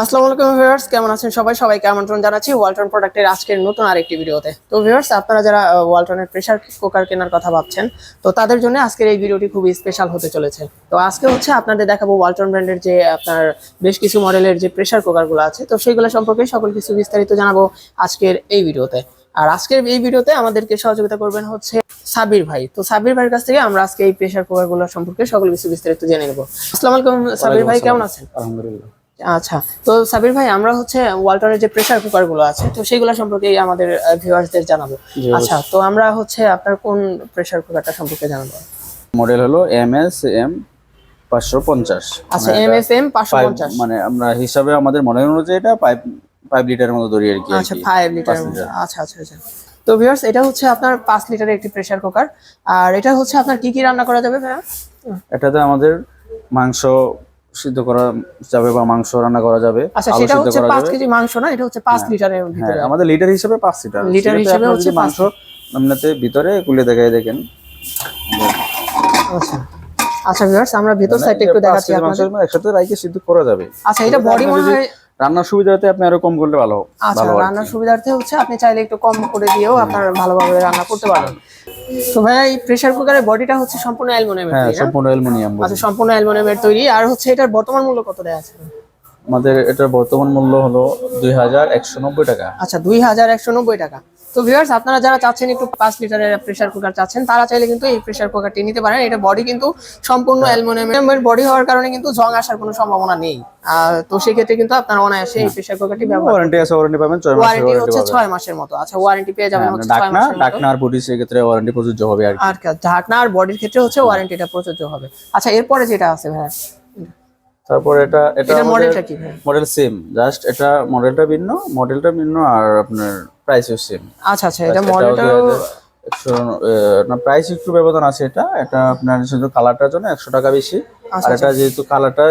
আসসালামু আলাইকুম ভিউয়ার্স কেমন আছেন সবাই? সবাইকে আমন্ত্রণ জানাচ্ছি ওয়ালটন প্রোডাক্টের আজকের নতুন আরেকটি ভিডিওতে। তো ভিউয়ার্স আপনারা যারা ওয়ালটনের প্রেসার কুকার কেনার কথা ভাবছেন তো তাদের জন্য আজকের এই ভিডিওটি খুবই স্পেশাল হতে চলেছে। তো আজকে হচ্ছে আপনাদের দেখাবো ওয়ালটন ব্র্যান্ডের যে আপনার বেশ কিছু মডেলের যে প্রেসার কুকারগুলো আছে তো সেইগুলো সম্পর্কে সকল কিছু বিস্তারিত জানাব আজকের এই ভিডিওতে। আর আজকের এই ভিডিওতে আমাদেরকে সহযোগিতা করবেন হচ্ছে সাবির ভাই। তো সাবির ভাইয়ের কাছ থেকে আমরা আজকে এই প্রেসার কুকারগুলো সম্পর্কে সকল কিছু বিস্তারিত জেনে নেব। আসসালামু আলাইকুম সাবির ভাই কেমন আছেন? আলহামদুলিল্লাহ। আচ্ছা তো সাবির ভাই আমরা হচ্ছে ওয়ালটনের যে প্রেসার কুকারগুলো আছে তো সেগুলো সম্পর্কে আমাদের ভিউয়ার্সদের জানাব। আচ্ছা তো আমরা হচ্ছে আপনার কোন প্রেসার কুকারটা সম্পর্কে জানাব? মডেল হলো এম এস এম পাঁচশো পঞ্চাশ। আচ্ছা এম এস এম পাঁচশো পঞ্চাশ। মানে আমরা হিসাবে আমাদের মডেল অনুযায়ী এটা ফাইভ ফাইভ লিটারের মতো আর কি আচ্ছা ফাইভ লিটার লিটার। আচ্ছা আচ্ছা আচ্ছা। তো ভিউয়ার্স এটা হচ্ছে আপনার পাঁচ লিটারের একটি প্রেসার কুকার আর এটা হচ্ছে আপনার কি কি রান্না করা যাবে ভাইয়া? এটাতে আমাদের মাংস সিদ্ধ করা যাবে বা মাংস রান্না করা যাবে আচ্ছা সেটা হচ্ছে করা কেজি মাংস না? এটা হচ্ছে লিটারের হ্যাঁ ভিতরে। আমাদের লিটার হিসেবে পাঁচ লিটার। লিটার হিসেবে হচ্ছে মাংস আপনাতে ভিতরে গুলে দেখাই দেখেন। আচ্ছা। আচ্ছা ভিউয়ার্স আমরা ভিতর সাইডটা একটু মানে দেখাচ্ছি আপনাদের। একসাথে রাইকে সিদ্ধ করা যাবে। আচ্ছা এটা বডি মনে হয় রান্নার সুবিধাতে আপনি আরও কম করলে ভালো আচ্ছা। রান্নার সুবিধার্থে হচ্ছে আপনি চাইলে একটু কম করে দিয়েও আপনার ভালোভাবে রান্না করতে পারবেন। তো ভাই এই প্রেসার কুকারের বডিটা হচ্ছে সম্পূর্ণ অ্যালুমিনিয়ামের হ্যাঁ সম্পূর্ণ অ্যালুমিনিয়াম আচ্ছা সম্পূর্ণ অ্যালুমিনিয়ামের তৈরি। আর হচ্ছে এটার বর্তমান মূল্য কত দেয়া আছে? আমাদের এটার বর্তমান মূল্য হলো দুই হাজার একশো নব্বই টাকা। আচ্ছা দুই হাজার একশো নব্বই টাকা। তো ভিউয়ার্স আপনারা যারা চাচ্ছেন একটু পাঁচ লিটারের প্রেসার কুকার চাচ্ছেন তারা চাইলে কিন্তু এই প্রেসার কুকারটি নিতে পারেন। এটা বডি কিন্তু সম্পূর্ণ অ্যালুমিনিয়ামের বডি হওয়ার কারণে কিন্তু জং আসার কোনো সম্ভাবনা নেই। তো সেক্ষেত্রে কিন্তু আপনারা অনায়াসে এই প্রেসার কুকারটি ব্যবহার ওয়ারেন্টি আছে ওয়ারেন্টি পাবেন ছয় মাসের ওয়ারেন্টি হচ্ছে পাবেন। ছয় মাসের মতো আচ্ছা ওয়ারেন্টি পেয়ে যাবেন হ্যাঁ, হচ্ছে ছয় মাসের মতো। ডাকনা আর বডি সেক্ষেত্রে ওয়ারেন্টি প্রযোজ্য হবে আর আর কা- ঢাকনা আর বডির ক্ষেত্রে হচ্ছে ওয়ারেন্টিটা প্রযোজ্য হবে। আচ্ছা এরপরে যেটা আছে ভাই তারপর এটা এটা এটা মডেলটা কি ভাই মডেল সেম জাস্ট এটা মডেলটা ভিন্ন মডেলটা ভিন্ন আর আপনার প্রাইসও সেম আচ্ছা আচ্ছা এটা মডেলটা একশো আপনার প্রাইস একটু ব্যবধান আছে এটা। এটা আপনার শুধু কালারটার জন্য একশো টাকা বেশি। আর এটা যেহেতু কালারটা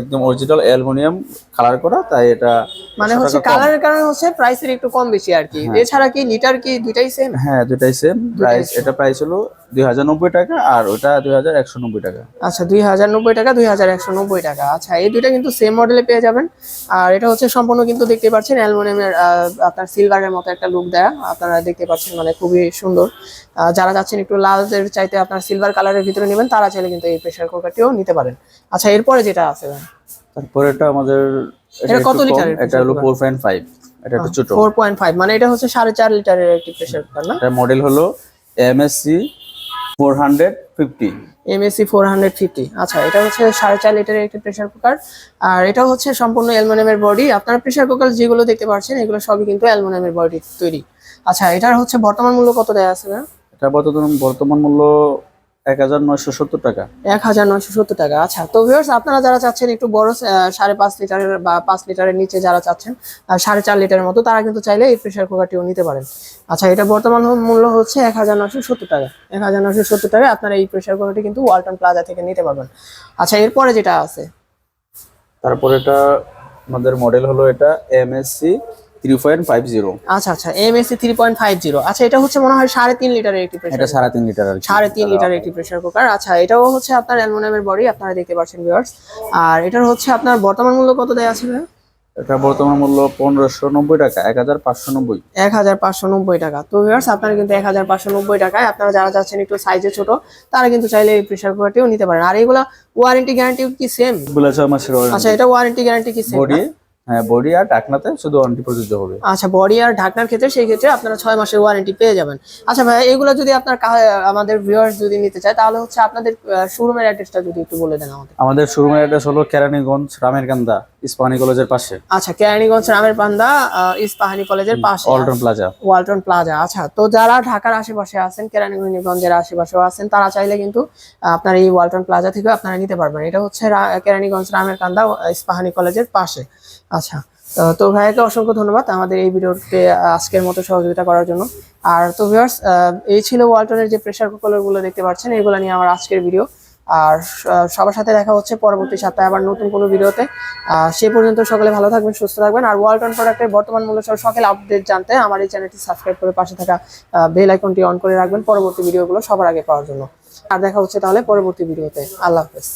একদম অরিজিনাল অ্যালুমিনিয়াম কালার করা তাই এটা মানে হচ্ছে। কালারের কারণে হচ্ছে প্রাইসের একটু কম বেশি আর কি। এছাড়া কি লিটার কি দুইটাই সেম হ্যাঁ দুটাই সেম প্রাইস এটা প্রাইস হলো দুই হাজার নব্বই টাকা আর ওটা দুই হাজার একশো নব্বই টাকা। আচ্ছা দুই হাজার নব্বই টাকা দুই হাজার একশো নব্বই টাকা। আচ্ছা এই দুইটা কিন্তু সেম মডেলে পেয়ে যাবেন। আর এটা হচ্ছে সম্পূর্ণ কিন্তু দেখতে পাচ্ছেন অ্যালুমিনিয়ামের আপনার সিলভারের মতো একটা লুক দেয়া। আপনারা দেখতে পাচ্ছেন মানে খুবই সুন্দর। যারা যাচ্ছেন একটু লালের চাইতে আপনার সিলভার কালারের ভিতরে নেবেন তারা চাইলে কিন্তু এই প্রেসার কুকারটিও নিতে পারেন। আচ্ছা এরপরে যেটা আছে তারপর এটা আমাদের এটা কত কম, লিটারের এটা হলো ফোর পয়েন্ট ফাইভ এটা একটু ছোট। ফোর পয়েন্ট ফাইভ মানে এটা হচ্ছে সাড়ে চার লিটারের একটি প্রেসার কুকার না? এটার মডেল হলো MSC MSC four hundred fifty আচ্ছা এটা হচ্ছে সাড়ে চার লিটারের একটি প্রেসার কুকার আর এটা হচ্ছে সম্পূর্ণ অ্যালুমিনিয়ামের বডি আপনার প্রেসার কুকার যেগুলো দেখতে পাচ্ছেন এগুলো সবই কিন্তু অ্যালুমিনিয়ামের বডি তৈরি। আচ্ছা এটার হচ্ছে বর্তমান মূল্য কত দেওয়া আছে না এটা বর্তমান বর্তমান মূল্য এক হাজার নয়শো সত্তর টাকা। এক হাজার নয়শো সত্তর টাকা আচ্ছা। তো ভিউয়ার্স আপনারা যারা চাচ্ছেন একটু বড় সাড়ে পাঁচ লিটারের বা পাঁচ লিটারের নিচে যারা চাচ্ছেন সাড়ে চার লিটারের মতো তারা কিন্তু চাইলে এই প্রেসার কুকারটিও নিতে পারেন। আচ্ছা এটা বর্তমান মূল্য হচ্ছে এক হাজার নয়শো সত্তর টাকা। এক হাজার নয়শো সত্তর টাকায় আপনারা এই প্রেসার কুকারটি কিন্তু ওয়ালটন প্লাজা থেকে নিতে পারবেন। আচ্ছা এরপরে যেটা আছে? তারপর এটা আমাদের মডেল হলো এটা MSC three point five zero আচ্ছা আচ্ছা MSC three point five zero আচ্ছা এটা হচ্ছে মনে হয় সাড়ে তিন লিটারের একটি প্রেসার এটা সাড়ে তিন লিটার আর কি সাড়ে তিন লিটারের একটি প্রেসার কুকার আচ্ছা এটাও হচ্ছে আপনার অ্যালুমিনিয়ামের বডি আপনারা দেখতে পাচ্ছেন ভিউয়ার্স আর এটার হচ্ছে আপনার বর্তমান মূল্য কত দেওয়া আছে? এটা বর্তমান মূল্য পনেরোশো নব্বই টাকা এক হাজার পাঁচশো নব্বই। এক হাজার পাঁচশো নব্বই টাকা। তো ভিউয়ার্স আপনারা কিন্তু এক হাজার পাঁচশো নব্বই টাকায় আপনারা যারা যাচ্ছেন একটু সাইজে ছোট তারা কিন্তু চাইলে এই প্রেসার কুকারটিও নিতে পারেন। আর এগুলা ওয়ারেন্টি গ্যারান্টি কি সেম ছয় মাসের আচ্ছা এটা ওয়ারেন্টি গ্যারান্টি কি সেম হ্যাঁ বডি আর ডাকনাতে শুধু ওয়ারেন্টি প্রযোজ্য হবে। আচ্ছা বডি আর ঢাকনার ক্ষেত্রে সেই ক্ষেত্রে আপনারা ছয় মাসের ওয়ারেন্টি পেয়ে যাবেন। আচ্ছা ভাই এগুলো যদি আপনার আমাদের ভিউয়ার্স যদি নিতে চায় তাহলে হচ্ছে আপনাদের শোরুমের অ্যাড্রেসটা যদি একটু বলে দেন আমাদের। আমাদের শোরুমের অ্যাড্রেস হলো কেরানীগঞ্জ রামেরকান্দা ইস্পাহানি কলেজের পাশে। আচ্ছা কেরানীগঞ্জ রামের পান্দা ইস্পাহানি কলেজের পাশে। প্লাজা ওয়ালটন প্লাজা আচ্ছা। তো যারা ঢাকার আশেপাশে আছেন কেরানীগঞ্জের আশেপাশেও আছেন তারা চাইলে কিন্তু আপনার এই ওয়ালটন প্লাজা থেকে আপনারা নিতে পারবেন। এটা হচ্ছে কেরানীগঞ্জ রামের কান্দা ইস্পাহানি কলেজের পাশে। আচ্ছা তো- ভাইয়াকে অসংখ্য ধন্যবাদ আমাদের এই ভিডিওতে আজকের মতো সহযোগিতা করার জন্য। আর তো ভিউয়ার্স এই ছিল ওয়ালটনের যে প্রেসার কুকারগুলো দেখতে পাচ্ছেন, এগুলো নিয়ে আমার আজকের ভিডিও। আর সবার সাথে দেখা হচ্ছে পরবর্তী সপ্তাহে আবার নতুন কোনো ভিডিওতে। সে পর্যন্ত সকলে ভালো থাকবেন, সুস্থ থাকবেন। আর ওয়ালটন প্রোডাক্টের বর্তমান মূল্য সহ সকল আপডেট জানতে আমার এই চ্যানেলটি সাবস্ক্রাইব করে পাশে থাকা বেল আইকনটি অন করে রাখবেন পরবর্তী ভিডিওগুলো সবার আগে পাওয়ার জন্য। আর দেখা হচ্ছে তাহলে পরবর্তী ভিডিওতে। আল্লাহ হাফেজ।